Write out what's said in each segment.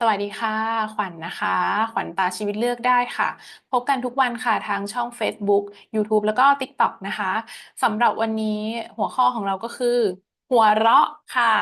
สวัสดีค่ะ ขวัญนนะคะ ขวัญตาชีวิตเลือกได้ค่ะ พบกันทุกวันค่ะทางช่อง Facebook YouTube แล้วก็ TikTok นะคะสำหรับวันนี้หัวข้อของเราก็คือ หัวเราะค่ะ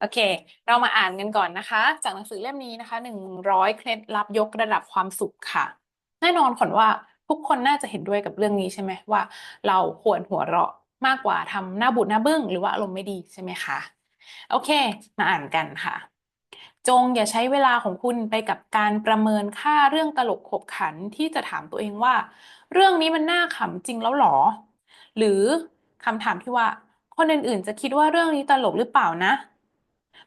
โอเค เรามาอ่านกันก่อนนะคะ จากหนังสือเล่มนี้นะคะ 100 เคล็ดลับยกระดับความสุขค่ะ แน่นอนขวัญว่าทุกคนน่าจะเห็นด้วยกับเรื่องนี้ใช่ไหมว่า เราควรหัวเราะมากกว่าทำหน้าบูดหน้าบึ้งหรือว่าอารมณ์ไม่ดีใช่ไหมคะ โอเค มาอ่านกันค่ะ จงอย่าใช้เวลาของคุณไปกับการประเมินค่าเรื่องตลกขบขันที่จะถามตัวเองว่า เรื่องนี้มันน่าขำจริงแล้วหรอ หรือคำถามที่ว่า คนอื่นๆ จะคิดว่าเรื่องนี้ตลกหรือเปล่านะ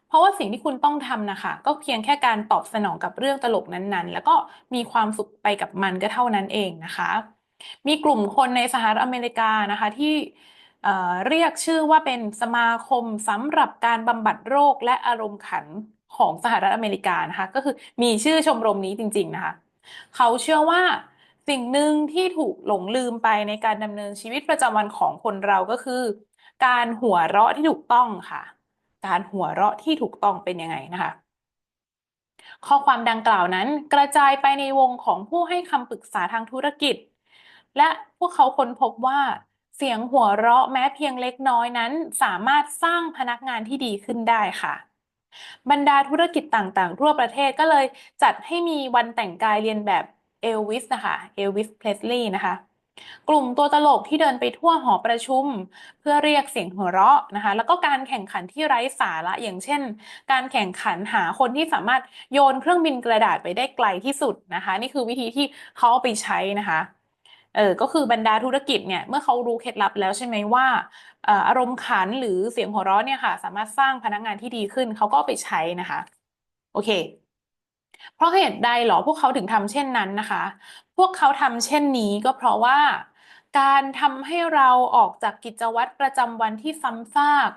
เพราะว่าสิ่งที่คุณต้องทำนะคะ ก็เพียงแค่การตอบสนองกับเรื่องตลกนั้นๆ แล้วก็มีความสุขไปกับมันก็เท่านั้นเองนะคะ มีกลุ่มคนในสหรัฐอเมริกานะคะที่เรียกชื่อว่าเป็นสมาคมสำหรับการบำบัดโรคและอารมณ์ขัน ของสหรัฐอเมริกานะคะก็คือมีชื่อชมรมนี้จริง ๆ นะคะ เขาเชื่อว่าสิ่งหนึ่งที่ถูกหลงลืมไปในการดำเนินชีวิตประจำวันของคนเราก็คือ การหัวเราะที่ถูกต้องค่ะ การหัวเราะที่ถูกต้องเป็นยังไงนะคะ ข้อความดังกล่าวนั้นกระจายไปในวงของผู้ให้คำปรึกษาทางธุรกิจ และพวกเขาค้นพบว่าเสียงหัวเราะแม้เพียงเล็กน้อยนั้น สามารถสร้างพนักงานที่ดีขึ้นได้ค่ะ บรรดาธุรกิจต่างๆ ทั่วประเทศก็เลยจัดให้มีวันแต่งกายเรียนแบบเอลวิสนะคะเอลวิสเพลสลีย์นะคะ กลุ่มตัวตลกที่เดินไปทั่วหอประชุม เพื่อเรียกเสียงหัวเราะนะคะ แล้วก็การแข่งขันที่ไร้สาระอย่างเช่น การแข่งขันหาคนที่สามารถโยนเครื่องบินกระดาษไปได้ไกลที่สุดนะคะ นี่คือวิธีที่เขาเอาไปใช้นะคะ เออก็คือบรรดาธุรกิจเนี่ยเมื่อเขารู้เคล็ดลับแล้วใช่ไหมว่าอารมณ์ขันหรือเสียงหัวเราะเนี่ยค่ะ สามารถสร้างพนักงานที่ดีขึ้นเขาก็ไปใช้นะคะ โอเค เพราะเหตุใดหรอพวกเขาถึงทำเช่นนั้นนะคะ พวกเขาทำเช่นนี้ก็เพราะว่าการทำให้เราออกจากกิจวัตรประจำวันที่ซ้ำซาก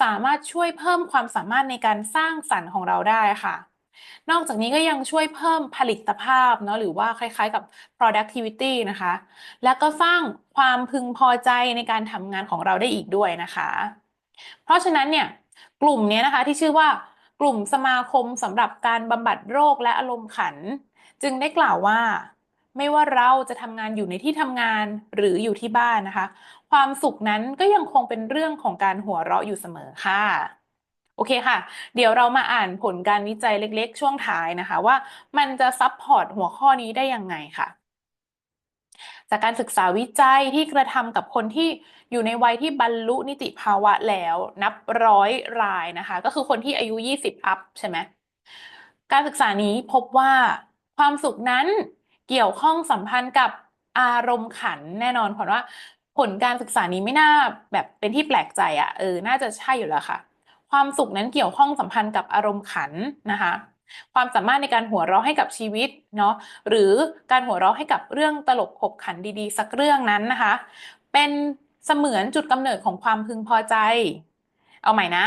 สามารถช่วยเพิ่มความสามารถในการสร้างสรรค์ของเราได้ค่ะ นอกจากนี้ก็ยังช่วยเพิ่มผลิตภาพเนาะหรือว่าคล้ายๆกับ productivity นะคะ และก็สร้างความพึงพอใจในการทำงานของเราได้อีกด้วยนะคะ เพราะฉะนั้นเนี่ยกลุ่มนี้นะคะที่ชื่อว่ากลุ่มสมาคมสำหรับการบำบัดโรคและอารมณ์ขัน จึงได้กล่าวว่า ไม่ว่าเราจะทำงานอยู่ในที่ทำงานหรืออยู่ที่บ้านนะคะ ความสุขนั้นก็ยังคงเป็นเรื่องของการหัวเราะอยู่เสมอค่ะ โอเคค่ะ เดี๋ยวเรามาอ่านผลการวิจัยเล็ก ๆ ช่วงท้ายนะคะ ว่ามันจะซับพอร์ตหัวข้อนี้ได้ยังไงค่ะ จากการศึกษาวิจัยที่กระทำกับคนที่อยู่ในวัยที่บรรลุนิติภาวะแล้วนับร้อยรายนะคะ ก็คือคนที่อายุ 20 อัพใช่ไหมการศึกษานี้พบว่าความสุขนั้นเกี่ยวข้องสัมพันธ์กับอารมณ์ขันแน่นอนเพราะว่า ผลการศึกษานี้ไม่น่าแบบเป็นที่แปลกใจอะ่ะเออน่าจะใช่อยู่แล้วค่ะ ความสุขนั้นเกี่ยวข้องสัมพันธ์กับอารมณ์ขันนะคะ ความสามารถในการหัวเราะให้กับชีวิตเนาะหรือการหัวเราะให้กับเรื่องตลกขบขันดีๆ สักเรื่องนั้นนะคะ เป็นเสมือนจุดกำเนิดของความพึงพอใจ เอาใหม่นะ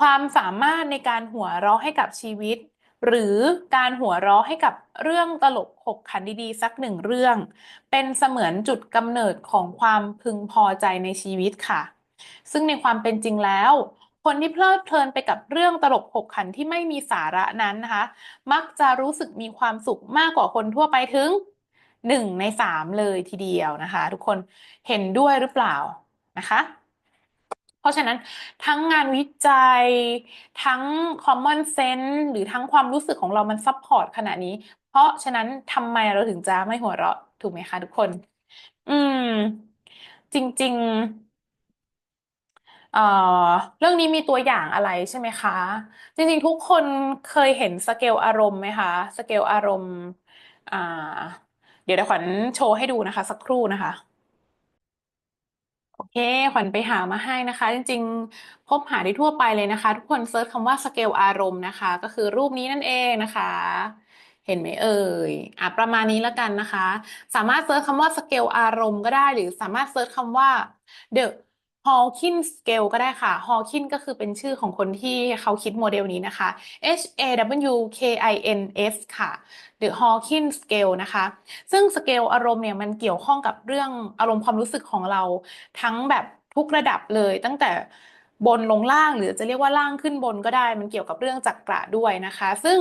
ความสามารถในการหัวเราะให้กับชีวิต หรือการหัวเราะให้กับเรื่องตลกขบขันดีๆ สักหนึ่งเรื่อง เป็นเสมือนจุดกำเนิดของความพึงพอใจในชีวิตค่ะ ซึ่งในความเป็นจริงแล้ว คนที่เพลิดเพลินไปกับเรื่องตลกขบขันที่ไม่มีสาระนั้นนะคะ มักจะรู้สึกมีความสุขมากกว่าคนทั่วไปถึงหนึ่งในสามเลยทีเดียวนะคะ ทุกคนเห็นด้วยหรือเปล่านะคะ เพราะฉะนั้นทั้งงานวิจัยทั้ง common sense หรือทั้งความรู้สึกของเรามันซับพอร์ตขนาดนี้ เพราะฉะนั้นทำไมเราถึงจะไม่หัวเราะถูกไหมคะทุกคน อืม จริง ๆ เอ่อเรื่องนี้มีตัวอย่างอะไรใช่ไหมคะ จริงๆ ทุกคนเคยเห็นสเกลอารมณ์ไหมคะ สเกลอารมณ์อ่าเดี๋ยวเดี๋ยวขวัญโชว์ให้ดูนะคะ สักครู่นะคะ โอเค ขวัญไปหามาให้นะคะ จริงๆ พบหาได้ทั่วไปเลยนะคะ ทุกคนเซิร์ชคำว่าสเกลอารมณ์นะคะ ก็คือรูปนี้นั่นเองนะคะ เห็นไหมเอ่ยอะประมาณนี้แล้วกันนะคะ สามารถเซิร์ชคำว่าสเกลอารมณ์ก็ได้ หรือสามารถเซิร์ชคำว่า the Hawkins Scale ก็ได้ค่ะ Hawkins ก็คือเป็นชื่อของคนที่เขาคิดโมเดลนี้นะคะ H A W K I N S ค่ะ The Hawkins Scale นะคะ ซึ่งสเกลอารมณ์เนี่ยมันเกี่ยวข้องกับเรื่องอารมณ์ความรู้สึกของเราทั้งแบบทุกระดับเลย ตั้งแต่บนลงล่างหรือจะเรียกว่าล่างขึ้นบนก็ได้ มันเกี่ยวกับเรื่องจักระด้วยนะคะ ซึ่ง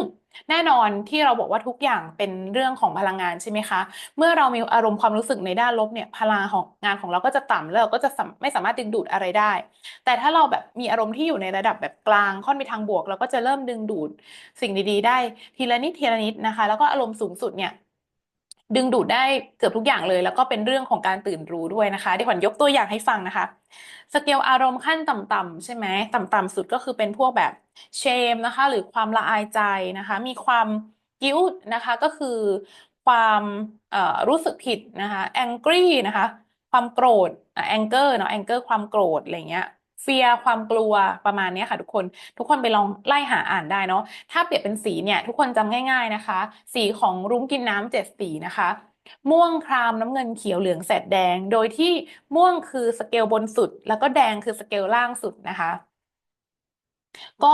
แน่นอนที่เราบอกว่าทุกอย่างเป็นเรื่องของพลังงานใช่ไหมคะ เมื่อเรามีอารมณ์ความรู้สึกในด้านลบเนี่ยพลังของงานของเราก็จะต่ำแล้วเราก็จะไม่สามารถดึงดูดอะไรได้ แต่ถ้าเราแบบมีอารมณ์ที่อยู่ในระดับแบบกลางค่อนไปทางบวก เราก็จะเริ่มดึงดูดสิ่งดีๆ ได้ทีละนิดทีละนิดนะคะ แล้วก็อารมณ์สูงสุดเนี่ย ดึงดูดได้เกือบทุกอย่างเลย แล้วก็เป็นเรื่องของการตื่นรู้ด้วยนะคะเดี๋ยวขวัญยกตัวอย่างให้ฟังนะคะสเกลอารมณ์ขั้นต่ำๆใช่ไหมต่ำๆสุดก็คือเป็นพวกแบบเชมนะคะ หรือความละอายใจนะคะ มีความกิ้วนะคะก็คือความรู้สึกผิดนะคะ angry นะคะ ความโกรธ anger เนาะ anger ความโกรธอะไรเงี้ย เฟียความกลัวประมาณนี้ค่ะทุกคนทุกคนไปลองไล่หาอ่านได้เนาะถ้าเปรียบเป็นสีเนี่ย ทุกคนจำง่าย ๆนะคะ สีของรุ้งกินน้ำเจ็ดสีนะคะม่วงครามน้ำเงินเขียวเหลืองแสดแดง โดยที่ม่วงคือสเกลบนสุด แล้วก็แดงคือสเกลล่างสุดนะคะ ก็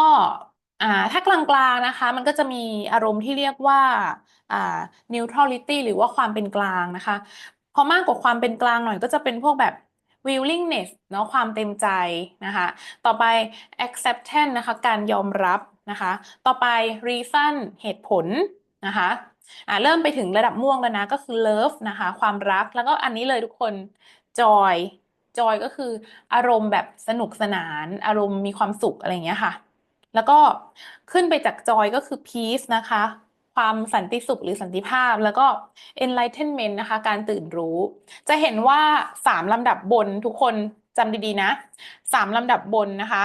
อ่าถ้ากลางๆนะคะ มันก็จะมีอารมณ์ที่เรียกว่าอ่า neutrality หรือว่าความเป็นกลางนะคะ พอมากกว่าความเป็นกลางหน่อยก็จะเป็นพวกแบบ willingness เนาะความเต็มใจนะคะ ต่อไป acceptance นะคะ การยอมรับนะคะ ต่อไป reason เหตุผลนะคะอ่าเริ่มไปถึงระดับม่วงแล้วนะ ก็คือ love นะคะ ความรักแล้วก็อันนี้เลยทุกคน joy joy ก็คืออารมณ์แบบสนุกสนาน อารมณ์มีความสุขอะไรเงี้ยค่ะ แล้วก็ขึ้นไปจาก joy ก็คือ peace นะคะ ความสันติสุขหรือสันติภาพ แล้วก็ enlightenment นะคะ การตื่นรู้ จะเห็นว่าสามลำดับบนทุกคนจำดีๆนะสามลำดับบนนะคะ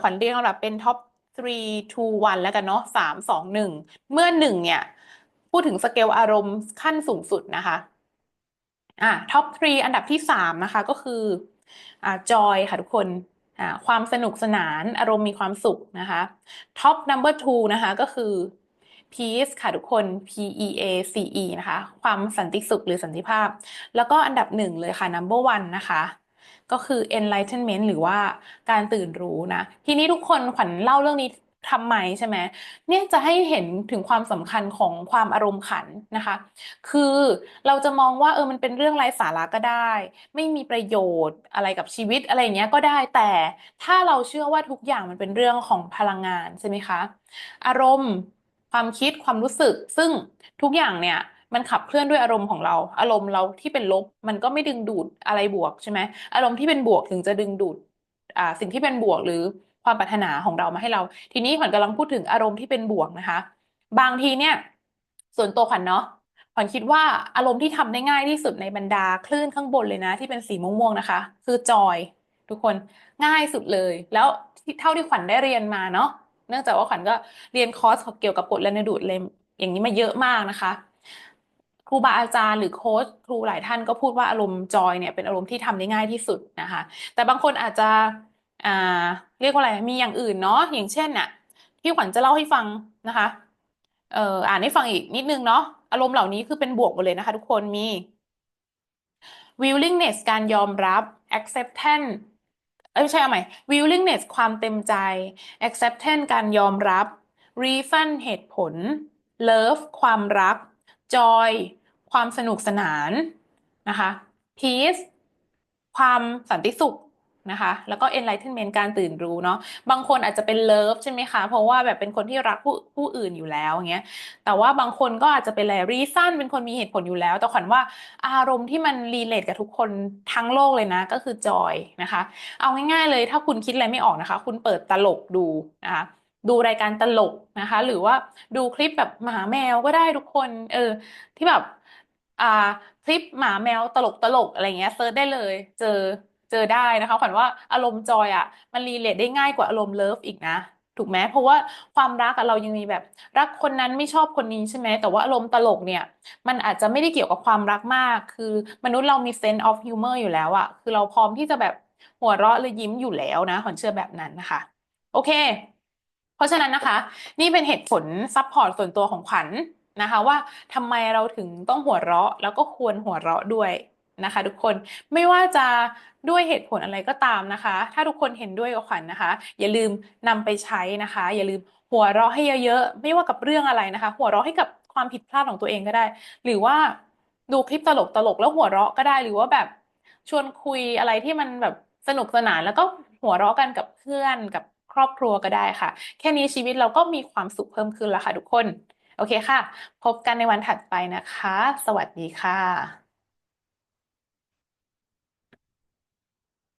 ขวัญเรียงลำดับเป็น top 3 2 1 แล้วกันเนาะสามสองหนึ่งเมื่อหนึ่งเนี่ย พูดถึงสเกลอารมณ์ขั้นสูงสุดนะคะอ่าท็อปทรีอันดับที่สามนะคะ ก็คืออ่าจอยค่ะทุกคนอ่าความสนุกสนานอารมณ์มีความสุขนะคะท็อปนัมเบอร์ทูนะคะ ก็คือ peace ค่ะทุกคน P E A C E นะคะ ความสันติสุขหรือสันติภาพ แล้วก็อันดับหนึ่งเลยค่ะ number one นะคะก็คือ enlightenment หรือว่าการตื่นรู้นะ ทีนี้ทุกคนขวัญเล่าเรื่องนี้ทำไมใช่ไหมเนี่ยจะให้เห็นถึงความสำคัญของความอารมณ์ขันนะคะ คือเราจะมองว่าเออมันเป็นเรื่องไร้สาระก็ได้ ไม่มีประโยชน์อะไรกับชีวิตอะไรเงี้ยก็ได้แต่ถ้าเราเชื่อว่าทุกอย่างมันเป็นเรื่องของพลังงานใช่ไหมคะ อารมณ์ ความคิดความรู้สึก ซึ่งทุกอย่างเนี่ยมันขับเคลื่อนด้วยอารมณ์ของเรา อารมณ์เราที่เป็นลบมันก็ไม่ดึงดูดอะไรบวกใช่ไหมอารมณ์ที่เป็นบวกถึงจะดึงดูดอ่าสิ่งที่เป็นบวกหรือความปรารถนาของเรามาให้เรา ทีนี้ขวัญกำลังพูดถึงอารมณ์ที่เป็นบวกนะคะ บางทีเนี่ย ส่วนตัวขวัญเนาะขวัญคิดว่าอารมณ์ที่ทำได้ง่ายที่สุดในบรรดาคลื่นข้างบนเลยนะ ที่เป็นสีม่วงๆนะคะ คือจอย ทุกคนง่ายสุดเลย แล้วเท่าที่ขวัญได้เรียนมาเนาะ เนื่องจากว่าขวัญก็เรียนคอร์สเกี่ยวกับกฎแรงดึงดูดเลยอย่างนี้มาเยอะมากนะคะ ครูบาอาจารย์หรือโค้ชครูหลายท่านก็พูดว่าอารมณ์จอยเนี่ยเป็นอารมณ์ที่ทำได้ง่ายที่สุดนะคะ แต่บางคนอาจจะอ่าเรียกว่าอะไรมีอย่างอื่นเนาะอย่างเช่นน่ะที่ขวัญจะเล่าให้ฟังนะคะเอ่ออ่านให้ฟังอีกนิดนึงเนาะอารมณ์เหล่านี้คือเป็นบวกหมดเลยนะคะ ทุกคนมี willingness การยอมรับ acceptance เอ้ยไม่ใช่เอาใหม่ willingness ความเต็มใจ acceptance การยอมรับ reason เหตุผล love ความรัก joy ความสนุกสนานนะคะ peace ความสันติสุข นะคะ แล้วก็ enlightenment การตื่นรู้เนาะบางคนอาจจะเป็น love ใช่ไหมคะ เพราะว่าแบบเป็นคนที่รักผู้ผู้อื่นอยู่แล้วอย่างเงี้ยแต่ว่าบางคนก็อาจจะเป็นอะไร reason เป็นคนมีเหตุผลอยู่แล้ว แต่ขวัญว่าอารมณ์ที่มัน relate กับทุกคนทั้งโลกเลยนะ ก็คือ joy นะคะ เอาง่ายๆเลยถ้าคุณคิดอะไรไม่ออกนะคะ คุณเปิดตลกดูนะคะดูรายการตลกนะคะ หรือว่าดูคลิปแบบหมาแมวก็ได้ทุกคนเออที่แบบอ่าคลิปหมาแมวตลกตลกอะไรเงี้ยเซิร์ชได้เลย เจอ จอได้นะคะขวัญว่าอารมณ์จอยอะมันรีเลทได้ง่ายกว่าอารมณ์เลิฟอีกนะ ถูกไหมเพราะว่าความรักเรายังมีแบบ รักคนนั้นไม่ชอบคนนี้ใช่ไหมแต่ว่าอารมณ์ตลกเนี่ย มันอาจจะไม่ได้เกี่ยวกับความรักมาก คือมนุษย์เรามี sense of humor อยู่แล้วอะคือเราพร้อมที่จะแบบหัวเราะหรือยิ้มอยู่แล้วนะขวัญเชื่อแบบนั้นนะคะ โอเค เพราะฉะนั้นนะคะ นี่เป็นเหตุผลซัพพอร์ตส่วนตัวของขวัญนะคะ ว่าทำไมเราถึงต้องหัวเราะแล้วก็ควรหัวเราะด้วย นะคะ ทุกคนไม่ว่าจะด้วยเหตุผลอะไรก็ตามนะคะ ถ้าทุกคนเห็นด้วยกับขวัญนะคะ อย่าลืมนำไปใช้นะคะ อย่าลืมหัวเราะให้เยอะๆไม่ว่ากับเรื่องอะไรนะคะ หัวเราะให้กับความผิดพลาดของตัวเองก็ได้ หรือว่าดูคลิปตลกๆแล้วหัวเราะก็ได้หรือว่าแบบชวนคุยอะไรที่มันแบบสนุกสนานแล้วก็หัวเราะกันกับเพื่อนกับครอบครัวก็ได้ค่ะ แค่นี้ชีวิตเราก็มีความสุขเพิ่มขึ้นแล้วค่ะทุกคน โอเคค่ะ พบกันในวันถัดไปนะคะ สวัสดีค่ะ